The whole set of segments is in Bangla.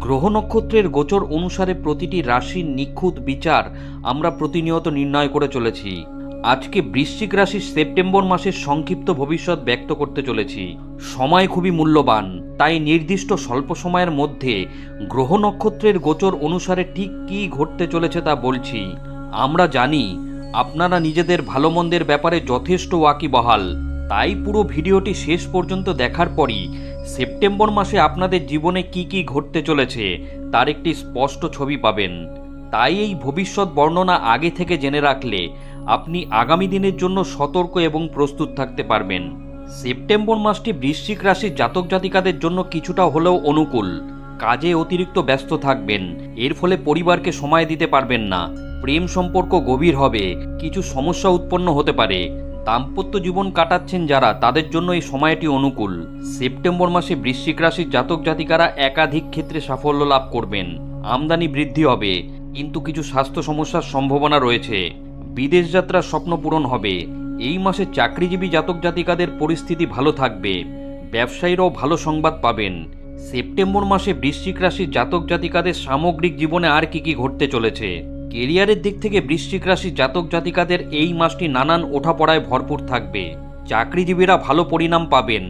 গ্রহ নক্ষত্রের গোচর অনুসারে প্রতিটি রাশির নিখুঁত বিচার আমরা প্রতিনিয়ত নির্ণয় করে চলেছি। আজকে বৃশ্চিক রাশির সেপ্টেম্বর মাসের সংক্ষিপ্ত ভবিষ্যৎ ব্যক্ত করতে চলেছি। সময় খুবই মূল্যবান, তাই নির্দিষ্ট স্বল্প সময়ের মধ্যে গ্রহ নক্ষত্রের গোচর অনুসারে ঠিক কী ঘটতে চলেছে তা বলছি। আমরা জানি, আপনারা নিজেদের ভালো মন্দের ব্যাপারে যথেষ্ট ওয়াকিবহাল। তাই পুরো ভিডিওটি শেষ পর্যন্ত দেখার পরই সেপ্টেম্বর মাসে আপনাদের জীবনে কি কি ঘটতে চলেছে তার একটি স্পষ্ট ছবি পাবেন। তাই এই ভবিষ্যৎ বর্ণনা আগে থেকে জেনে রাখলে আপনি আগামী দিনের জন্য সতর্ক এবং প্রস্তুত থাকতে পারবেন। সেপ্টেম্বর মাসটি বৃশ্চিক রাশির জাতক জাতিকাদের জন্য কিছুটা হলেও অনুকূল। কাজে অতিরিক্ত ব্যস্ত থাকবেন। এর ফলে পরিবারকে সময় দিতে পারবেন না। প্রেম সম্পর্ক গভীর হবে। কিছু সমস্যা উৎপন্ন হতে পারে। দাম্পত্য জীবন কাটাচ্ছেন যারা, তাদের জন্য এই সময়টি অনুকূল। সেপ্টেম্বর মাসে বৃশ্চিক রাশির জাতক জাতিকারা একাধিক ক্ষেত্রে সাফল্য লাভ করবেন। আমদানি বৃদ্ধি হবে, কিন্তু কিছু স্বাস্থ্য সমস্যার সম্ভাবনা রয়েছে। বিদেশ যাত্রার স্বপ্ন পূরণ হবে। এই মাসে চাকরিজীবী জাতক জাতিকাদের পরিস্থিতি ভালো থাকবে। ব্যবসায়ীরাও ভালো সংবাদ পাবেন। সেপ্টেম্বর মাসে বৃশ্চিক রাশির জাতক জাতিকাদের সামগ্রিক জীবনে আর কি কি ঘটতে চলেছে? কেরিয়ারের দিক থেকে বৃশ্চিক রাশির জাতক জাতিকাদের এই মাসটি নানান ওঠাপড়ায় ভরপুর থাকবে। চাকরিজীবীরা ভালো পরিণাম পাবেন।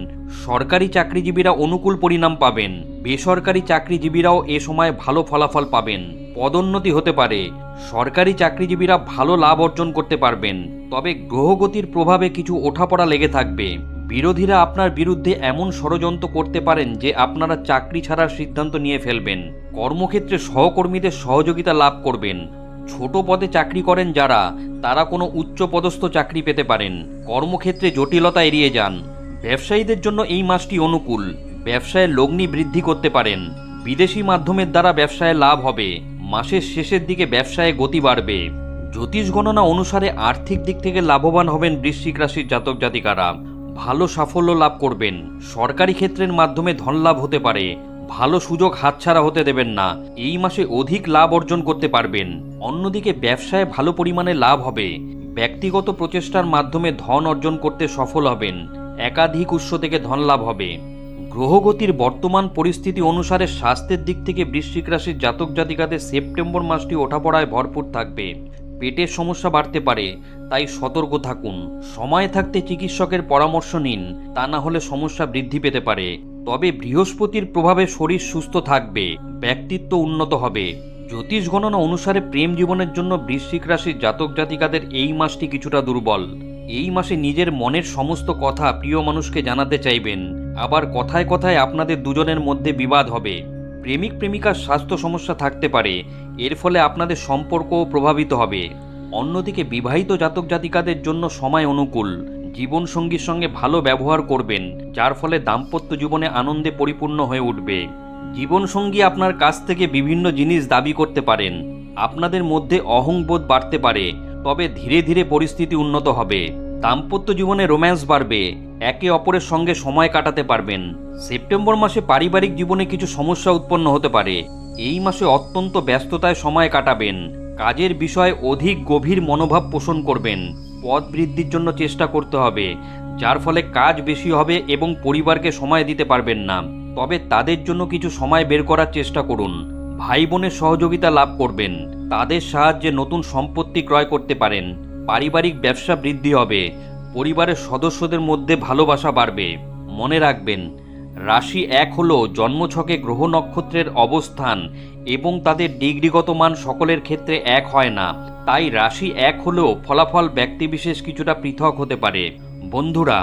সরকারি চাকরিজীবীরা অনুকূল পরিণাম পাবেন। বেসরকারি চাকরিজীবীরাও এ সময় ভালো ফলাফল পাবেন। পদোন্নতি হতে পারে। সরকারি চাকরিজীবীরা ভালো লাভ অর্জন করতে পারবেন। তবে গ্রহগতির প্রভাবে কিছু ওঠাপড়া লেগে থাকবে। বিরোধীরা আপনার বিরুদ্ধে এমন ষড়যন্ত্র করতে পারেন যে আপনারা চাকরি ছাড়ার সিদ্ধান্ত নিয়ে ফেলবেন। কর্মক্ষেত্রে সহকর্মীদের সহযোগিতা লাভ করবেন। ছোট পদে চাকরি করেন যারা, তারা কোনো উচ্চ পদস্থ চাকরি পেতে পারেন। কর্মক্ষেত্রে জটিলতা এড়িয়ে যান। ব্যবসায়ীদের জন্য এই মাসটি অনুকূল। ব্যবসায় লগ্নি বৃদ্ধি করতে পারেন। বিদেশি মাধ্যমের দ্বারা ব্যবসায় লাভ হবে। মাসের শেষের দিকে ব্যবসায় গতি বাড়বে। জ্যোতিষ গণনা অনুসারে আর্থিক দিক থেকে লাভবান হবেন বৃশ্চিক রাশির জাতক জাতিকারা। ভালো সাফল্য লাভ করবেন। সরকারি ক্ষেত্রের মাধ্যমে ধন লাভ হতে পারে। ভালো সুযোগ হাতছাড়া হতে দেবেন না। এই মাসে অধিক লাভ অর্জন করতে পারবেন। অন্যদিকে ব্যবসায় ভালো পরিমাণে লাভ হবে। ব্যক্তিগত প্রচেষ্টার মাধ্যমে ধন অর্জন করতে সফল হবেন। একাধিক উৎস থেকে ধন লাভ হবে। গ্রহগতির বর্তমান পরিস্থিতি অনুসারে স্বাস্থ্যের দিক থেকে বৃশ্চিক রাশির জাতক জাতিকাদের সেপ্টেম্বর মাসটি ওঠাপড়ায় ভরপুর থাকবে। পেটের সমস্যা বাড়তে পারে, তাই সতর্ক থাকুন। সময় থাকতে চিকিৎসকের পরামর্শ নিন। তা না হলে সমস্যা বৃদ্ধি পেতে পারে। তবে বৃহস্পতির প্রভাবে শরীর সুস্থ থাকবে, ব্যক্তিত্ব উন্নত হবে। জ্যোতিষ গণনা অনুসারে প্রেম জীবনের জন্য বৃশ্চিক রাশির জাতক জাতিকাদের এই মাসটি কিছুটা দুর্বল। এই মাসে নিজের মনের সমস্ত কথা প্রিয় মানুষকে জানাতে চাইবেন। আবার কথায় কথায় আপনাদের দুজনের মধ্যে বিবাদ হবে। প্রেমিক প্রেমিকার স্বাস্থ্য সমস্যা থাকতে পারে, এর ফলে আপনাদের সম্পর্কও প্রভাবিত হবে। অন্যদিকে বিবাহিত জাতক জাতিকাদের জন্য সময় অনুকূল। জীবনসঙ্গীর সঙ্গে ভালো ব্যবহার করবেন, যার ফলে দাম্পত্য জীবনে আনন্দে পরিপূর্ণ হয়ে উঠবে। জীবনসঙ্গী আপনার কাছ থেকে বিভিন্ন জিনিস দাবি করতে পারেন। আপনাদের মধ্যে অহংবোধ বাড়তে পারে, তবে ধীরে ধীরে পরিস্থিতি উন্নত হবে। দাম্পত্য জীবনে রোম্যান্স বাড়বে, একে অপরের সঙ্গে সময় কাটাতে পারবেন। সেপ্টেম্বর মাসে পারিবারিক জীবনে কিছু সমস্যা উৎপন্ন হতে পারে। এই মাসে অত্যন্ত ব্যস্ততায় সময় কাটাবেন। কাজের বিষয়ে অধিক গভীর মনোভাব পোষণ করবেন। পদ বৃদ্ধির জন্য চেষ্টা করতে হবে, যার ফলে কাজ বেশি হবে এবং পরিবারকে সময় দিতে পারবেন না। তবে তাদের জন্য কিছু সময় বের করার চেষ্টা করুন। ভাই বোনের সহযোগিতা লাভ করবেন। তাদের সাহায্যে নতুন সম্পত্তি ক্রয় করতে পারেন। পারিবারিক ব্যবসা বৃদ্ধি হবে। পরিবারের সদস্যদের মধ্যে ভালোবাসা বাড়বে। মনে রাখবেন, রাশি এক হল জন্মছকে গ্রহ নক্ষত্রের অবস্থান এবং তাদের ডিগ্রিগত মান সকলের ক্ষেত্রে এক হয় না। তাই রাশি এক হলেও ফলাফল ব্যক্তিবিশেষ কিছুটা পৃথক হতে পারে। বন্ধুরা,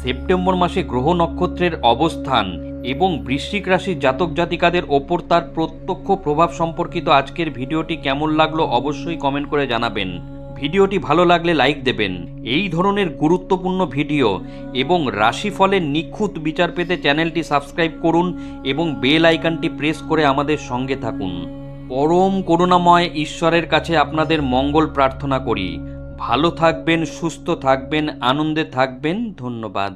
সেপ্টেম্বর মাসে গ্রহ নক্ষত্রের অবস্থান এবং বৃশ্চিক রাশির জাতক জাতিকাদের ওপর তার প্রত্যক্ষ প্রভাব সম্পর্কিত আজকের ভিডিওটি কেমন লাগল অবশ্যই কমেন্ট করে জানাবেন। ভিডিওটি ভালো লাগলে লাইক দেবেন। এই ধরনের গুরুত্বপূর্ণ ভিডিও এবং রাশিফলের নিখুঁত বিচার পেতে চ্যানেলটি সাবস্ক্রাইব করুন এবং বেল আইকনটি প্রেস করে আমাদের সঙ্গে থাকুন। পরম করুণাময় ঈশ্বরের কাছে আপনাদের মঙ্গল প্রার্থনা করি। ভালো থাকবেন, সুস্থ থাকবেন, আনন্দে থাকবেন, ধন্যবাদ।